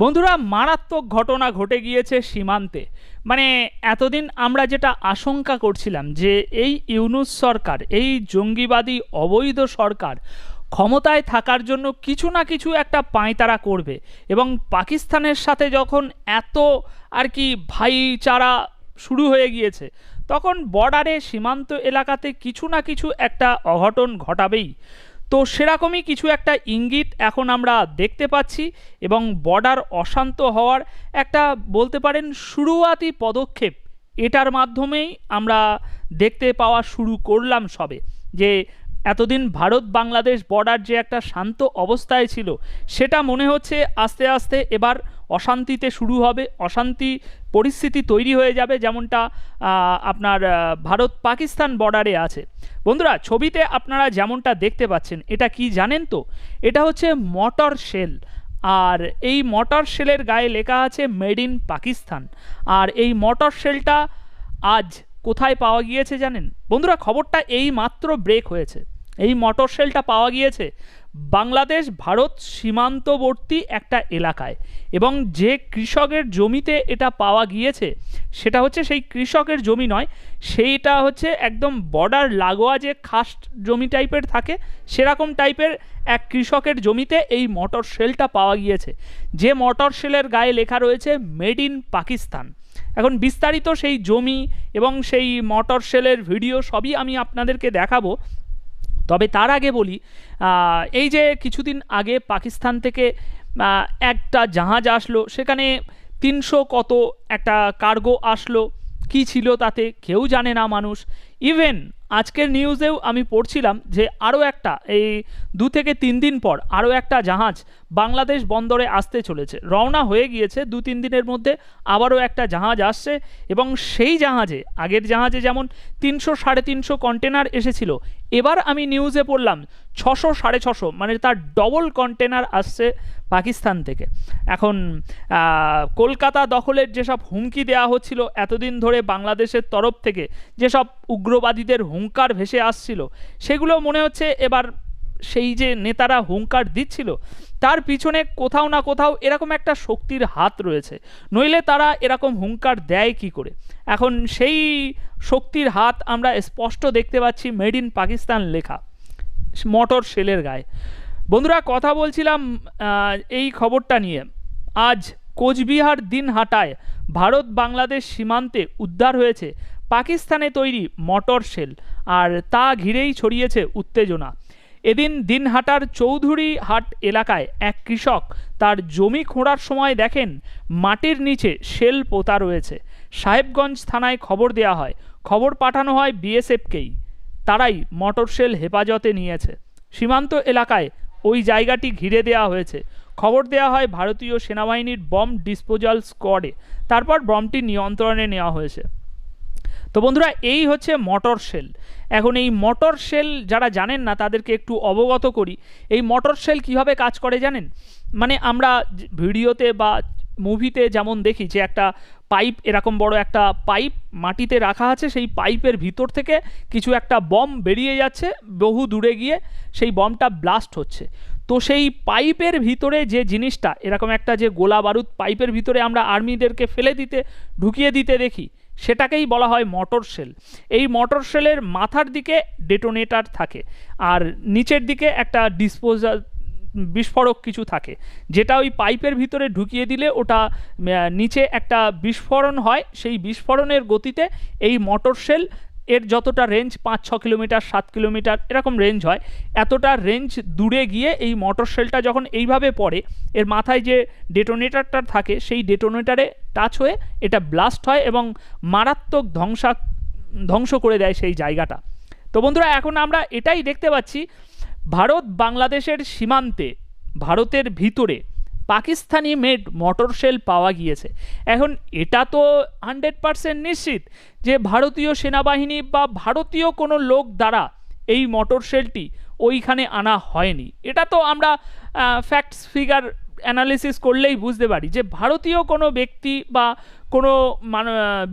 বন্ধুরা, মারাত্মক ঘটনা ঘটে গিয়েছে সীমান্তে। মানে এতদিন আমরা যেটা আশঙ্কা করছিলাম যে এই ইউনুস সরকার, এই জঙ্গিবাদী অবৈধ সরকার ক্ষমতায় থাকার জন্য কিছু না কিছু একটা পাঁয়তারা করবে এবং পাকিস্তানের সাথে যখন এত আর কি ভাইচারা শুরু হয়ে গিয়েছে, তখন বর্ডারে সীমান্ত এলাকাতে কিছু না কিছু একটা অঘটন ঘটাবেই। তো সেরকমই কিছু একটা ইঙ্গিত এখন আমরা দেখতে পাচ্ছি এবং বর্ডার অশান্ত হওয়ার একটা বলতে পারেন শুরুয়াতি পদক্ষেপ। এটার মাধ্যমেই আমরা দেখতে পাওয়া শুরু করলাম সবে যে এতদিন ভারত বাংলাদেশ বর্ডার যে একটা শান্ত অবস্থায় ছিল সেটা মনে হচ্ছে আস্তে আস্তে এবার অশান্তিতে শুরু হবে, অশান্তি পরিস্থিতি তৈরি হয়ে যাবে যেমনটা আপনার ভারত পাকিস্তান বর্ডারে আছে। বন্ধুরা, ছবিতে আপনারা যেমনটা দেখতে পাচ্ছেন, এটা কি জানেন তো? এটা হচ্ছে মটর শেল। আর এই মটর শেলের গায়ে লেখা আছে, মেড ইন পাকিস্তান। আর এই মটর শেলটা আজ কোথায় পাওয়া গিয়েছে জানেন? বন্ধুরা, খবরটা এই মাত্র ব্রেক হয়েছে। এই মটর শেলটা পাওয়া গিয়েছে বাংলাদেশ ভারত সীমান্তবর্তী একটা এলাকায় এবং যে কৃষকের জমিতে এটা পাওয়া গিয়েছে সেটা হচ্ছে সেই কৃষকের জমি নয়, সেইটা হচ্ছে একদম বর্ডার লাগোয়া যে খাস জমি টাইপের থাকে, সেরকম টাইপের এক কৃষকের জমিতে এই মটর শেলটা পাওয়া গিয়েছে। যে মটর শেলের গায়ে লেখা রয়েছে মেড ইন পাকিস্তান এখন বিস্তারিত সেই জমি এবং সেই মটর শেলের ভিডিও সবই আমি আপনাদেরকে দেখাবো। তবে তার আগে বলি এই যে কিছুদিন আগে পাকিস্তান থেকে একটা জাহাজ আসলো, সেখানে তিনশো কত একটা কার্গো আসলো, কি ছিল তাতে কেউ জানে না মানুষ। ইভেন আজকের নিউজেও আমি পড়ছিলাম যে আরও একটা, এই দু থেকে তিন দিন পর আরও একটা জাহাজ বাংলাদেশ বন্দরে আসতে চলেছে। রওনা হয়ে গিয়েছে দু তিন দিনের মধ্যে আবারও একটা জাহাজ আসছে এবং সেই জাহাজে, আগের জাহাজে যেমন তিনশো সাড়ে তিনশো কন্টেনার এসেছিল, এবার আমি নিউজে পড়লাম ছশো সাড়ে ছশো মানে তার ডবল কন্টেনার আসছে পাকিস্তান থেকে। এখন কলকাতা দখলের যেসব হুমকি দেওয়া হচ্ছিল, এতদিন ধরে বাংলাদেশের তরফ থেকে যেসব উগ্রবাদীদের হুঙ্কার ভেসে আসছিল। সেগুলো মনে হচ্ছে এবার সেই যে নেতারা হুঙ্কার দিচ্ছিল, তার পিছনে কোথাও না কোথাও এরকম একটা শক্তির হাত রয়েছে। নইলে তারা এরকম হুঙ্কার দেয় কি করে? এখন সেই শক্তির হাত আমরা স্পষ্ট দেখতে পাচ্ছি মেড ইন পাকিস্তান লেখা, মটর শেলের গায়ে। বন্ধুরা, কথা বলছিলাম এই খবরটা নিয়ে। আজ কোচবিহার দিনহাটায় ভারত বাংলাদেশ সীমান্তে উদ্ধার হয়েছে পাকিস্তানে তৈরি মটর শেল আর তা ঘিরেই ছড়িয়েছে উত্তেজনা। এদিন দিনহাটার চৌধুরী হাট এলাকায় এক কৃষক তার জমি খোঁড়ার সময় দেখেন মাটির নিচে শেল পোতা রয়েছে। সাহেবগঞ্জ থানায় খবর দেওয়া হয়, খবর পাঠানো হয় বিএসএফকেই। তারাই মটর শেল হেফাজতে নিয়েছে। সীমান্ত এলাকায় ওই জায়গাটি ঘিরে দেওয়া হয়েছে। খবর দেওয়া হয় ভারতীয় সেনাবাহিনীর বম ডিসপোজাল স্কোয়াডে। তারপর বমটি নিয়ন্ত্রণে নেওয়া হয়েছে। তো বন্ধুরা, এই হচ্ছে মটর শেল এখন এই মটর শেল যারা জানেন না, তাদেরকে একটু অবগত করি। এই মটর শেল কীভাবে কাজ করে জানেন? মানে আমরা ভিডিওতে বা মুভিতে যেমন দেখি যে একটা পাইপ এরকম বড় একটা পাইপ মাটিতে রাখা আছে, সেই পাইপের ভিতর থেকে কিছু একটা বম বেরিয়ে যাচ্ছে, বহু দূরে গিয়ে সেই বমটা ব্লাস্ট হচ্ছে। তো সেই পাইপের ভিতরে যে জিনিসটা, এরকম একটা যে গোলা বারুদ পাইপের ভিতরে আমরা আর্মিদেরকে ফেলে দিতে, ঢুকিয়ে দিতে দেখি সেটাকেই বলা হয় মটর সেল এই মটর সেলের মাথার দিকে ডেটোনেটার থাকে আর নিচের দিকে একটা ডিসপোজাল বিস্ফোরক কিছু থাকে। যেটা ওই পাইপের ভিতরে ঢুকিয়ে দিলে ওটা নিচে একটা বিস্ফোরণ হয়। সেই বিস্ফোরণের গতিতে এই মটর শেল এর যতটা রেঞ্জ পাঁচ ছ কিলোমিটার, সাত কিলোমিটার, এরকম রেঞ্জ হয়, এতটা রেঞ্জ দূরে গিয়ে এই মোটর শেলটা যখন এইভাবে পড়ে, এর মাথায় যে ডেটোনেটারটা থাকে, সেই ডেটোনেটারে টাচ হয়ে এটা ব্লাস্ট হয় এবং মারাত্মক ধ্বংসা, ধ্বংস করে দেয় সেই জায়গাটা। তো বন্ধুরা, এখন আমরা এটাই দেখতে পাচ্ছি ভারত বাংলাদেশের সীমান্তে, ভারতের ভিতরে পাকিস্তানি মেড মটর শেল পাওয়া গিয়েছে। এখন এটা তো হান্ড্রেড পারসেন্ট নিশ্চিত যে ভারতীয় সেনাবাহিনী বা ভারতীয় কোনো লোক দ্বারা এই মটর শেলটি ওইখানে আনা হয়নি। এটা তো আমরা ফ্যাক্টস ফিগার অ্যানালিসিস করলেই বুঝতে পারি যে ভারতীয় কোনো ব্যক্তি বা কোনো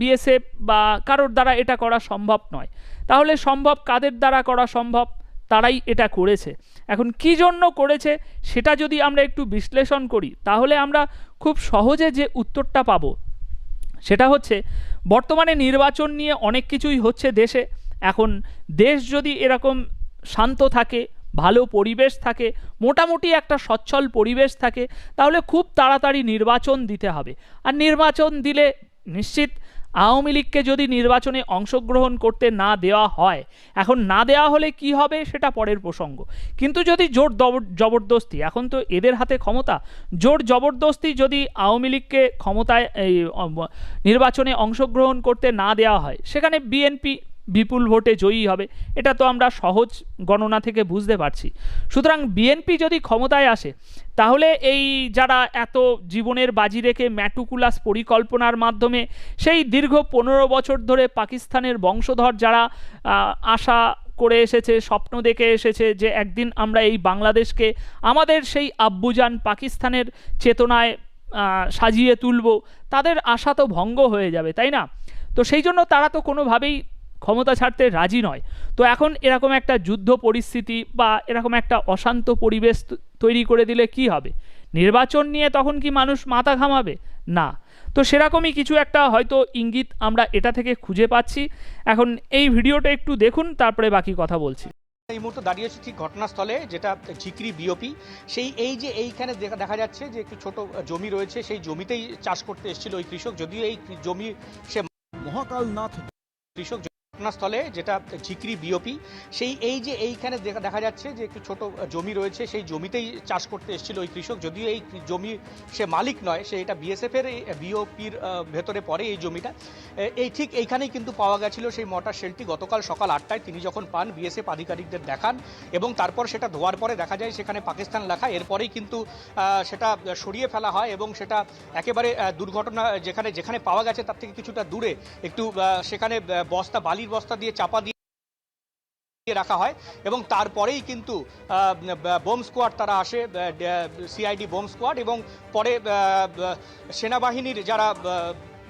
বিএসএফ বা কারোর দ্বারা এটা করা সম্ভব নয়। তাহলে সম্ভব কাদের দ্বারা করা সম্ভব? তারাই এটা করেছে। এখন কী জন্য করেছে সেটা যদি আমরা একটু বিশ্লেষণ করি, তাহলে আমরা খুব সহজে যে উত্তরটা পাবো সেটা হচ্ছে, বর্তমানে নির্বাচন নিয়ে অনেক কিছুই হচ্ছে দেশে। এখন দেশ যদি এরকম শান্ত থাকে, ভালো পরিবেশ থাকে, মোটামুটি একটা সচ্ছল পরিবেশ থাকে, তাহলে খুব তাড়াতাড়ি নির্বাচন দিতে হবে। আর নির্বাচন দিলে নিশ্চিত আওয়ামী লীগকে যদি নির্বাচনে অংশগ্রহণ করতে না দেওয়া হয়, এখন না দেওয়া হলে কি হবে সেটা পরের প্রসঙ্গ। কিন্তু যদি জোর জবরদস্তি, এখন তো এদের হাতে ক্ষমতা, জোর জবরদস্তি যদি আওয়ামী লীগকে ক্ষমতায় নির্বাচনে অংশগ্রহণ করতে না দেওয়া হয়, সেখানে বিএনপি বিপুল ভোটে জয়ী হবে, এটা তো আমরা সহজ গণনা থেকে বুঝতে পারছি। সুতরাং বিএনপি যদি ক্ষমতায় আসে, তাহলে এই যারা এত জীবনের বাজি রেখে ম্যাটুকুলাস পরিকল্পনার মাধ্যমে, সেই দীর্ঘ পনেরো বছর ধরে পাকিস্তানের বংশধর যারা আশা করে এসেছে, স্বপ্ন দেখে এসেছে যে একদিন আমরা এই বাংলাদেশকে আমাদের সেই আব্বুজান পাকিস্তানের চেতনায় সাজিয়ে তুলব, তাদের আশা তো ভঙ্গ হয়ে যাবে, তাই না? তো সেই জন্য তারা তো কোনোভাবেই ক্ষমতা ছাড়তে রাজি নয়। তো এখন এরকম একটা যুদ্ধ পরিস্থিতি বা এরকম একটা অশান্ত পরিবেশ তৈরি করে দিলে কি হবে? নির্বাচন নিয়ে তখন কি মানুষ মাথা ঘামাবে? না। তো সেরকমই কিছু একটা হয়তো ইঙ্গিত আমরা এটা থেকে খুঁজে পাচ্ছি। এখন এই ভিডিওটা একটু দেখুন, তারপরে বাকি কথা বলছি। এই মুহূর্তে দাঁড়িয়েছি ঠিক ঘটনাস্থলে, যেটা ঝিকরি বিওপি। সেই এই যে এইখানে দেখা দেখা যাচ্ছে যে একটু ছোট জমি রয়েছে, সেই জমিতেই চাষ করতে এসেছিল ওই কৃষক। যদিও এই জমি সে মহাকালনাথ কৃষক ঘটনাস্থলে, যেটা ঝিকরি বিওপি সেই এই যে এইখানে দেখা যাচ্ছে যে একটু ছোট জমি রয়েছে, সেই জমিতেই চাষ করতে এসেছিল ওই কৃষক। যদিও এই জমি সে মালিক নয়, সে এটা বিএসএফ এর বিওপির ভেতরে পড়ে এই জমিটা। এই ঠিক এইখানেই কিন্তু পাওয়া গেছিল সেই মটার শেলটি। গতকাল সকাল আটটায় তিনি যখন পান বিএসএফ আধিকারিকদের দেখান এবং তারপর সেটা ধোয়ার পরে দেখা যায় সেখানে পাকিস্তান লেখা। এরপরেই কিন্তু সেটা সরিয়ে ফেলা হয় এবং সেটা একেবারে দুর্ঘটনা, যেখানে যেখানে পাওয়া গেছে তার থেকে কিছুটা দূরে। একটু সেখানে বস্তা বালির বস্তা দিয়ে চাপা দিয়ে রাখা হয় এবং তারপরেই কিন্তু বোম স্কোয়াড তারা আসে সিআইডি বোম স্কোয়াড এবং পরে সেনাবাহিনীর যারা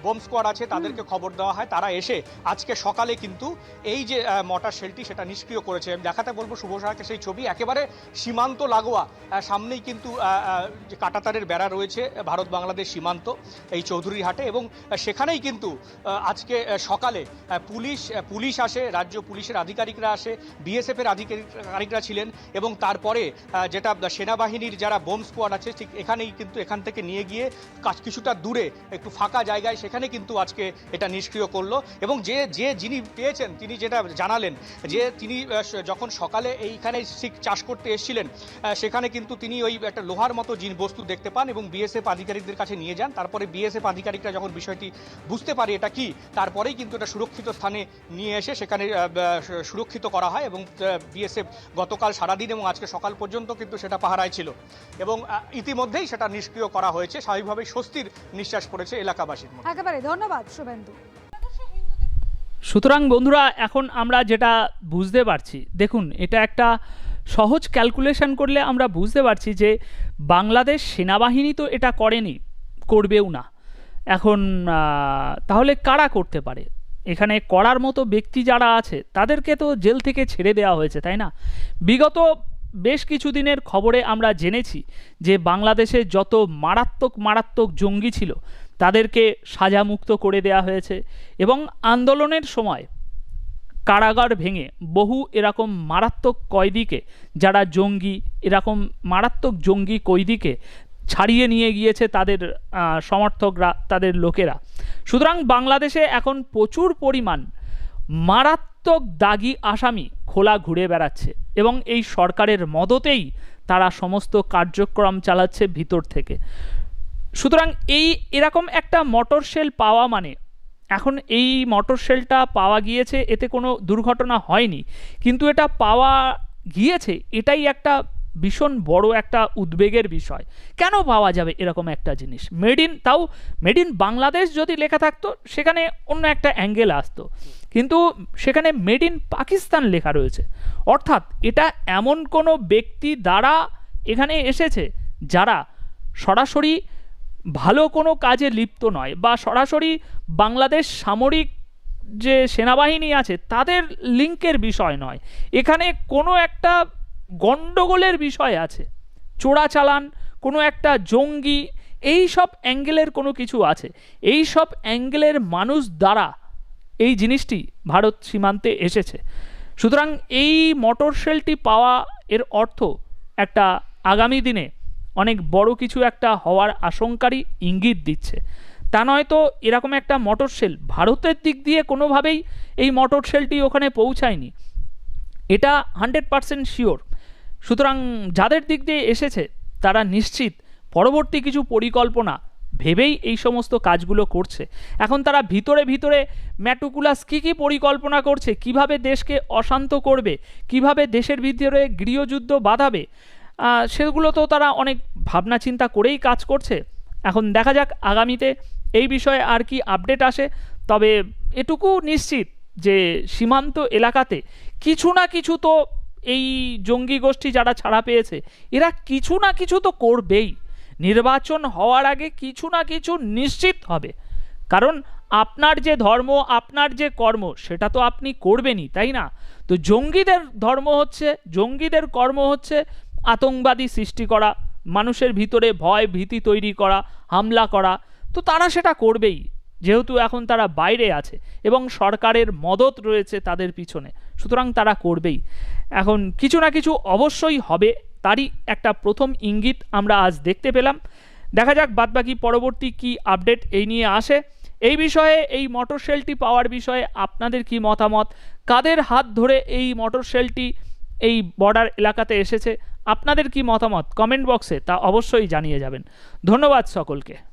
বোম স্কোয়াড আছে, তাদেরকে খবর দেওয়া হয়। তারা এসে আজকে সকালে কিন্তু এই যে মটার শেলটি সেটা নিষ্ক্রিয় করেছে। আমি দেখাতে বলব শুভ সাহাকে সেই ছবি। একেবারে সীমান্ত লাগোয়া সামনেই কিন্তু যে কাটাতারের বেড়া রয়েছে ভারত বাংলাদেশ সীমান্ত, এই চৌধুরী হাটে। এবং সেখানেই কিন্তু আজকে সকালে পুলিশ পুলিশ আসে, রাজ্য পুলিশের আধিকারিকরা আসে, বিএসএফের আধিকারিকরা ছিলেন এবং তারপরে যেটা সেনাবাহিনীর যারা বোম স্কোয়াড আছে, ঠিক এখানেই কিন্তু এখান থেকে নিয়ে গিয়ে কাছ- কিছুটা দূরে, একটু ফাঁকা জায়গায় সেখানে কিন্তু আজকে এটা নিষ্ক্রিয় করল এবং যে যে যিনি পেয়েছেন, তিনি যেটা জানালেন যে তিনি যখন সকালে এইখানে শিখ চাষ করতে এসেছিলেন সেখানে কিন্তু তিনি ওই একটা লোহার মতো জিন বস্তু দেখতে পান এবং বিএসএফ আধিকারিকদের কাছে নিয়ে যান। তারপরে বিএসএফ আধিকারিকরা যখন বিষয়টি বুঝতে পারে এটা কি, তারপরেই কিন্তু এটা সুরক্ষিত স্থানে নিয়ে এসে সেখানে সুরক্ষিত করা হয় এবং বিএসএফ গতকাল সারাদিন এবং আজকে সকাল পর্যন্ত কিন্তু সেটা পাহারায় ছিল এবং ইতিমধ্যেই সেটা নিষ্ক্রিয় করা হয়েছে। স্বাভাবিকভাবেই স্বস্তির নিঃশ্বাস পড়েছে এলাকাবাসীর মধ্যে। একেবারে ধন্যবাদ, শুভেন্দু। সুতরাং বন্ধুরা, এখন আমরা যেটা বুঝতে পারছি, দেখুন, এটা একটা সহজ ক্যালকুলেশন করলে আমরা বুঝতে পারছি যে বাংলাদেশ সেনাবাহিনী তো এটা করেনি, করবেও না। এখন তাহলে কারা করতে পারে? এখানে করার মতো ব্যক্তি যারা আছে, তাদেরকে তো জেল থেকে ছেড়ে দেওয়া হয়েছে, তাই না? বিগত বেশ কিছু দিনের খবরে আমরা জেনেছি যে বাংলাদেশে যত মারাত্মক মারাত্মক জঙ্গি ছিল তাদেরকে সাজামুক্ত করে দেওয়া হয়েছে এবং আন্দোলনের সময় কারাগার ভেঙে বহু এরকম মারাত্মক কয়েদিকে যারা জঙ্গি, এরকম মারাত্মক জঙ্গি কয়েদিকে ছাড়িয়ে নিয়ে গিয়েছে তাদের সমর্থকরা, তাদের লোকেরা। সুতরাং বাংলাদেশে এখন প্রচুর পরিমাণ মারাত্মক দাগি আসামি খোলা ঘুরে বেড়াচ্ছে এবং এই সরকারের মদতেই তারা সমস্ত কার্যক্রম চালাচ্ছে ভিতর থেকে। সুতরাং এই এরকম একটা মোটর সেল পাওয়া মানে এখন এই মোটর সেলটা পাওয়া গিয়েছে, এতে কোনো দুর্ঘটনা হয়নি। কিন্তু এটা পাওয়া গিয়েছে, এটাই একটা ভীষণ বড় একটা উদ্বেগের বিষয়। কেন পাওয়া যাবে এরকম একটা জিনিস? মেড ইন তাও মেড ইন বাংলাদেশ যদি লেখা থাকতো, সেখানে অন্য একটা অ্যাঙ্গেল আসতো। কিন্তু সেখানে মেড ইন পাকিস্তান লেখা রয়েছে। অর্থাৎ এটা এমন কোনো ব্যক্তি দ্বারা এখানে এসেছে, যারা সরাসরি ভালো কোনো কাজে লিপ্ত নয় বা সরাসরি বাংলাদেশ সামরিক যে সেনাবাহিনী আছে, তাদের লিঙ্কের বিষয় নয়। এখানে কোনো একটা গণ্ডগোলের বিষয় আছে। চোরাচালান কোনো একটা জঙ্গি, এই সব অ্যাঙ্গেলের কোনো কিছু আছে। এই সব অ্যাঙ্গেলের মানুষ দ্বারা এই জিনিসটি ভারত সীমান্তে এসেছে। সুতরাং এই মোটর শেলটি পাওয়া এর অর্থ একটা আগামী দিনে অনেক বড় কিছু একটা হওয়ার আশঙ্কারই ইঙ্গিত দিচ্ছে। তা নয়তো এরকম একটা মোটর শেল ভারতের দিক দিয়ে কোনোভাবেই এই মোটর শেলটি ওখানে পৌঁছায়নি। এটা হান্ড্রেড পারসেন্ট শিওর। সুতরাং যাদের দিক দিয়ে এসেছে, তারা নিশ্চিত পরবর্তী কিছু পরিকল্পনা ভেবেই এই সমস্ত কাজগুলো করছে। এখন তারা ভিতরে ভিতরে ম্যাটুকুলাস কী কী পরিকল্পনা করছে, কীভাবে দেশকে অশান্ত করবে, কীভাবে দেশের ভিতরে গৃহযুদ্ধ বাঁধাবে সেগুলো তো তারা অনেক ভাবনা চিন্তা করেই কাজ করছে? এখন দেখা যাক আগামীতে এই বিষয়ে আর কি আপডেট আসে। তবে এটুকু নিশ্চিত যে সীমান্ত এলাকাতে কিছু না কিছু তো এই জঙ্গি গোষ্ঠী যারা ছাড়া পেয়েছে, এরা কিছু না কিছু তো করবেই। নির্বাচন হওয়ার আগে কিছু না কিছু নিশ্চিত হবে। কারণ আপনার যে ধর্ম, আপনার যে কর্ম, সেটা তো আপনি করবেনই, তাই না? তো জঙ্গিদের ধর্ম হচ্ছে, জঙ্গিদের কর্ম হচ্ছে আতঙ্কবাদী সৃষ্টি করা মানুষের ভিতরে ভয়, ভীতি তৈরি করা, হামলা করা, তো তারা সেটা করবেই। যেহেতু এখন তারা বাইরে আছে এবং সরকারের মদত রয়েছে তাদের পিছনে, সুতরাং তারা করবেই। এখন কিছু না কিছু অবশ্যই হবে, তারই একটা প্রথম ইঙ্গিত আমরা আজ দেখতে পেলাম। দেখা যাক বাদবাকি পরবর্তী কি আপডেট এই নিয়ে আসে। এই বিষয়ে, এই মোটর শেলটি পাওয়ার বিষয়ে আপনাদের কি মতামত? কাদের হাত ধরে এই মোটর শেলটি এই বর্ডার এলাকাতে এসেছে? আপনাদের কি মতামত কমেন্ট বক্সে তা অবশ্যই জানিয়ে যাবেন। ধন্যবাদ সকলকে।